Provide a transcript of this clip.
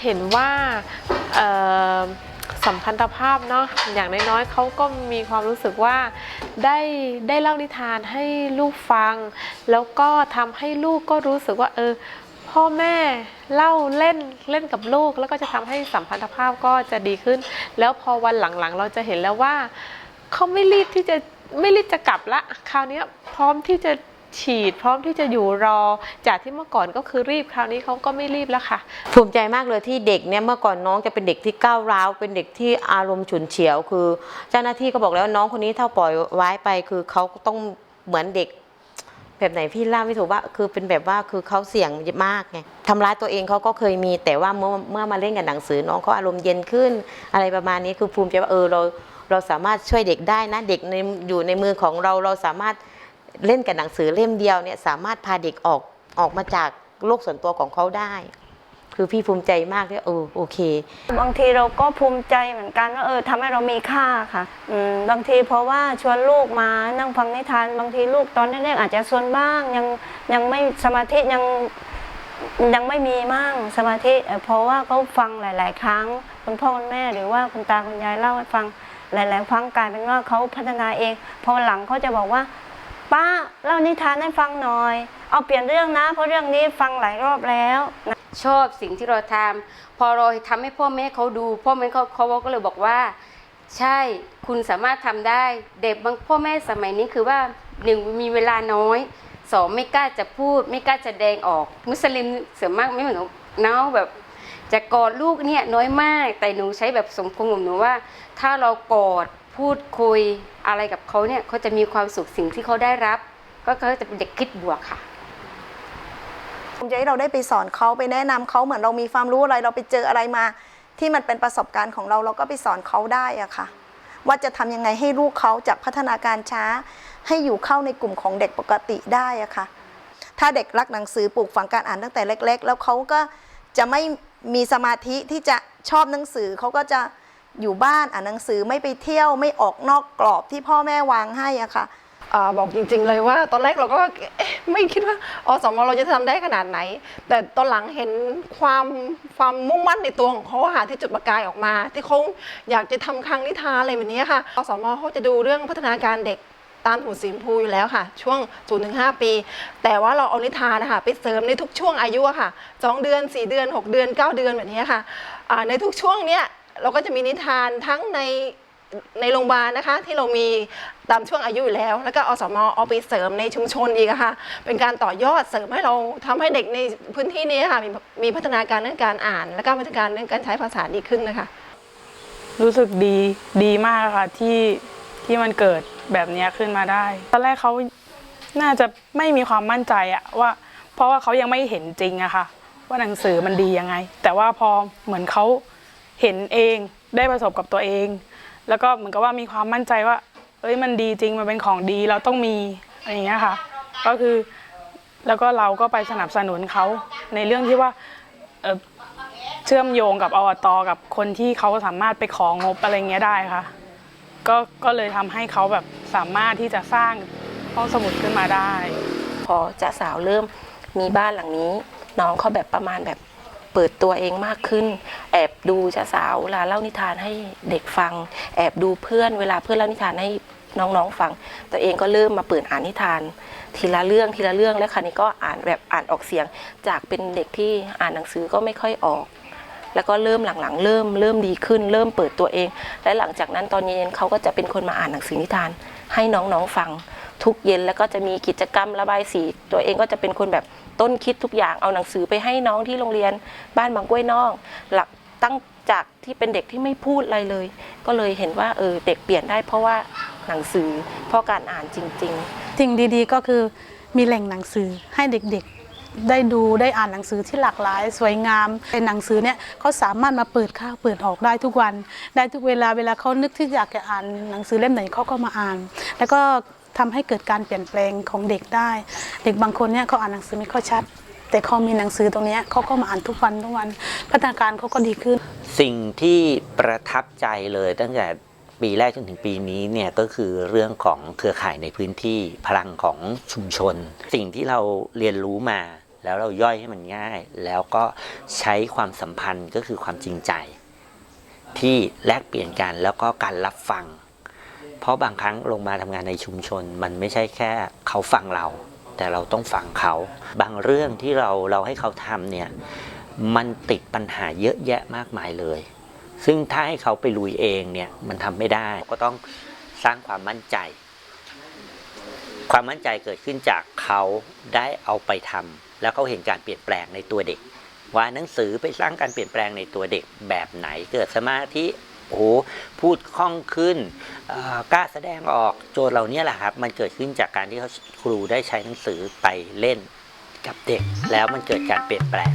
เห็นว่าสัมพันธภาพเนาะอย่างน้อยๆเขาก็มีความรู้สึกว่าได้ได้เล่านิทานให้ลูกฟัง แล้วก็ทำให้ลูกก็รู้สึกว่าเออพ่อแม่เล่าเล่นเล่นกับลูก แล้วก็จะทำให้สัมพันธภาพก็จะดีขึ้น แล้วพอวันหลังๆ เราจะเห็นแล้วว่าเขาไม่รีบที่จะไม่รีบจะกลับละ คราวนี้พร้อมที่จะ ฉีด พร้อมที่จะอยู่รอ จากที่เมื่อก่อนก็คือรีบคราวนี้เขาก็ไม่รีบแล้วค่ะ ภูมิใจมากเลยที่เด็กเนี่ยเมื่อก่อนน้องจะเป็นเด็กที่ก้าวร้าว เป็นเด็กที่อารมณ์ฉุนเฉียว คือ เจ้าหน้าที่ก็บอกแล้วน้องคนนี้ถ้าปล่อยไว้ไป คือเขาต้องเหมือนเด็กแบบไหนพี่เล่าไม่ถูกว่าคือเป็นแบบว่าคือเขาเสี่ยงมากไงทำร้ายตัวเองเขาก็เคยมี แต่ว่าเมื่อเมื่อมาเล่นกับหนังสือน้องเขาอารมณ์เย็นขึ้น อะไรประมาณนี้คือภูมิใจว่าเออเราเราสามารถช่วยเด็กได้นะ เด็กในอยู่ในมือของเราเราสามารถ เล่นกับหนังสือเล่มเดียวเนี่ยสามารถพาเด็กออกออกมาจากโลกส่วนตัวของเขาได้ คือพี่ภูมิใจมากที่เออโอเค บางทีเราก็ภูมิใจเหมือนกันว่าเออทำให้เรามีค่าค่ะอืมบางทีเพราะว่าชวนลูกมานั่งฟังนิทาน บางทีลูกตอนแรกๆอาจจะซวนบ้างยังยังไม่สมาธิยังยังไม่มีมั่งสมาธิเอ่อเพราะว่าเขาฟังหลาย ๆ ครั้งคุณพ่อคุณแม่หรือว่าคุณตาคุณยายเล่าให้ฟังหลาย ๆ ครั้งกลายเป็นว่าเขาพัฒนาเองพอหลังเขาจะบอกว่า ป้าเล่านิทานให้ฟังหน่อย เอาเปลี่ยนเรื่องนะ เพราะเรื่องนี้ฟังหลายรอบแล้วชอบสิ่งที่เราทำพอเราทำให้พ่อแม่เขาดู พ่อแม่เขาเขาก็เลยบอกว่า ใช่คุณสามารถทำได้ เด็กบางพ่อแม่สมัยนี้คือว่าหนึ่งมีเวลาน้อยสองไม่กล้าจะพูด ไม่กล้าจะแดงออก มุสลิมเสือมากไม่เหมือนน้องแบบ จะกอดลูกเนี่ยน้อยมาก แต่หนูใช้แบบสมคงของหนูว่า ถ้าเรากอดพูดคุยอะไรกับเขาเนี่ยเขาจะมีความสุขสิ่งที่เขาได้รับ ก็เขาจะเป็นเด็กคิดบวกค่ะภูมิใจที่เราได้ไปสอนเขาไปแนะนำเขาเหมือนเรามีความรู้อะไร เราไปเจออะไรมา ที่มันเป็นประสบการณ์ของเราเราก็ไปสอนเขาได้อะค่ะ ว่าจะทำยังไงให้ลูกเขาจากพัฒนาการช้า ให้อยู่เข้าในกลุ่มของเด็กปกติได้อะค่ะ ถ้าเด็กรักหนังสือปลูกฝังการอ่านตั้งแต่เล็ก ๆ แล้วเขาก็จะไม่ มีสมาธิที่จะชอบหนังสือเขาก็จะอยู่บ้านอ่านหนังสือไม่ไปเที่ยวไม่ออกนอกกรอบที่พ่อแม่วางให้อะค่ะอาบอกจริง ๆ เลยว่าตอนแรกเราก็ไม่คิดว่าอสมเราจะทำได้ขนาดไหน แต่ตอนหลังเห็นความความมุ่งมั่นในตัวของเขาอะค่ะที่จุดประกายออกมา ที่เขาอยากจะทำครั้งนิทานอะไรแบบนี้ค่ะอสมเขาจะดูเรื่องพัฒนาการเด็ก ตามหูสีชมพูอยู่แล้วค่ะ ช่วง0ูนถึงหปี แต่ว่าเราเอานิทานนะคะไปเสริมในทุกช่วงอายุอะค่ะสองเดือน 4 เดือน 6 เดือน 9 เดือนแบบนี้ค่ะอ่าในทุกช่วงเนี้ยเราก็จะมีนิทานทั้งในในโรงพยาบาลนะคะที่เรามีตามช่วงอายุอยู่แล้ว แล้วก็อสมเอาไปเสริมในชุมชนอีกค่ะเป็นการต่อยอดเสริมให้เราทำให้เด็กในพื้นที่นี้ค่ะมีมีพัฒนาการเรื่องการอ่าน และก็พัฒนาการเรื่องการใช้ภาษาดีขึ้นนะคะ รู้สึกดีดีมากค่ะที่ที่มันเกิด แบบนี้ขึ้นมาได้ ตอนแรกเขาน่าจะไม่มีความมั่นใจอะว่า เพราะว่าเขายังไม่เห็นจริงอะค่ะ ว่าหนังสือมันดียังไง แต่ว่าพอเหมือนเขาเห็นเองได้ประสบกับตัวเอง แล้วก็เหมือนกับว่ามีความมั่นใจว่า เอ้ยมันดีจริงมันเป็นของดีเราต้องมีอะไรอย่างเงี้ยค่ะ ก็คือแล้วก็เราก็ไปสนับสนุนเขาในเรื่องที่ว่าเชื่อมโยงกับอวตกับคนที่เขาสามารถไปของงบอะไรเงี้ยได้ค่ะ ก็ก็เลยทำให้เขาแบบ สามารถที่จะสร้างห้องสมุดขึ้นมาได้ พอจะสาวเริ่มมีบ้านหลังนี้ น้องเขาแบบประมาณแบบเปิดตัวเองมากขึ้น แอบดูจะสาวเวลาเล่านิทานให้เด็กฟัง แอบดูเพื่อนเวลาเพื่อนเล่านิทานให้น้องๆฟัง ตัวเองก็เริ่มมาเปิดอ่านนิทาน ทีละเรื่องทีละเรื่องแล้วคราวนี้ก็อ่านแบบอ่านออกเสียง จากเป็นเด็กที่อ่านหนังสือก็ไม่ค่อยออก แล้วก็เริ่มหลังๆ เริ่มเริ่มดีขึ้น เริ่มเปิดตัวเอง และหลังจากนั้นตอนเย็นๆเขาก็จะเป็นคนมาอ่านหนังสือนิทาน ให้น้องๆฟังทุกเย็นแล้วก็จะมีกิจกรรมระบายสี ตัวเองก็จะเป็นคนแบบต้นคิดทุกอย่างเอาหนังสือไปให้น้องที่โรงเรียนบ้านบางกล้วยนอกหลักตั้งจากที่เป็นเด็กที่ไม่พูดอะไรเลย ก็เลยเห็นว่าเออเด็กเปลี่ยนได้เพราะว่าหนังสือเพราะการอ่านจริง ๆ สิ่งดีๆก็คือมีแหล่งหนังสือให้เด็กๆ ได้ดูได้อ่านหนังสือที่หลากหลาย สวยงามเป็นหนังสือเนี่ยเขาสามารถมาเปิดข้าวเปิดออกได้ทุกวัน ได้ทุกเวลาเวลาเขานึกที่อยากจะอ่านหนังสือเล่มไหนเขาก็มาอ่าน แล้วก็ทำให้เกิดการเปลี่ยนแปลงของเด็กได้ เด็กบางคนเนี่ยเขาอ่านหนังสือไม่ค่อยชัด แต่เขามีหนังสือตรงนี้เขาก็มาอ่านทุกวันทุกวัน พัฒนาการเขาก็ดีขึ้น สิ่งที่ประทับใจเลยตั้งแต่ปีแรกจนถึงปีนี้เนี่ยก็คือเรื่องของเครือข่ายในพื้นที่พลังของชุมชน สิ่งที่เราเรียนรู้มา แล้วเราย่อยให้มันง่าย แล้วก็ใช้ความสัมพันธ์ก็คือความจริงใจ ที่แลกเปลี่ยนกันแล้วก็การรับฟัง เพราะบางครั้งลงมาทำงานในชุมชน มันไม่ใช่แค่เขาฟังเรา แต่เราต้องฟังเขา บางเรื่องที่เราเราให้เขาทำเนี่ยมันติดปัญหาเยอะแยะมากมายเลย ซึ่งถ้าให้เขาไปลุยเองเนี่ยมันทำไม่ได้ก็ต้องสร้างความมั่นใจ ความมั่นใจเกิดขึ้นจากเขาได้เอาไปทำ แล้วเขาเห็นการเปลี่ยนแปลงในตัวเด็ก ว่าหนังสือไปสร้างการเปลี่ยนแปลงในตัวเด็กแบบไหนเกิดสมาธิโอ้โหพูดคล่องขึ้นกล้าแสดงออกโจทย์เหล่านี้แหละครับ มันเกิดขึ้นจากการที่เขาครูได้ใช้หนังสือไปเล่นกับเด็ก แล้วมันเกิดการเปลี่ยนแปลง